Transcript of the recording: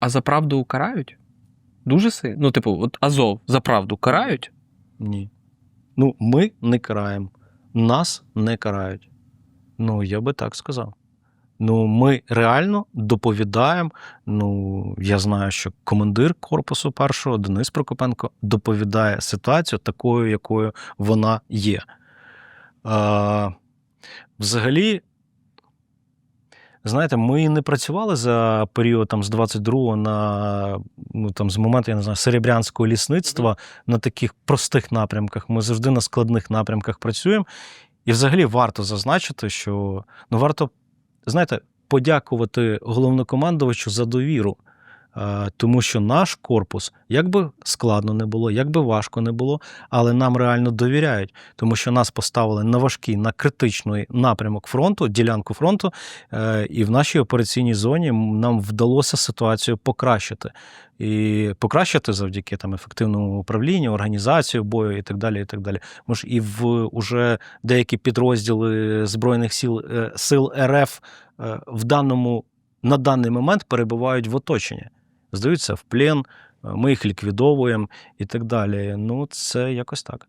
А за правду карають? Дуже сильно. Ну, типу, от Азов за правду карають? Ні. Ну, ми не караємо. Нас не карають. Ну, я би так сказав. Ну, ми реально доповідаємо. Ну, я знаю, що командир корпусу першого Денис Прокопенко доповідає ситуацію такою, якою вона є. А, взагалі, знаєте, ми не працювали за період там, з 22-го на ну, там, з моменту, я не знаю, серебрянського лісництва на таких простих напрямках. Ми завжди на складних напрямках працюємо. І взагалі варто зазначити, що ну, варто, знаєте, подякувати головнокомандувачу за довіру. Е, Тому що наш корпус, як би складно не було, як би важко не було, але нам реально довіряють, тому що нас поставили на важкий, на критичний напрямок фронту, ділянку фронту, е, і в нашій операційній зоні нам вдалося ситуацію покращити. І покращити завдяки там ефективному управлінню, організацію бою і так далі. І так далі. Ми ж і в уже деякі підрозділи Збройних сил, е, сил РФ в даному на даний момент перебувають в оточенні, здаються в плен, е, ми їх ліквідовуємо і так далі. Ну, це якось так.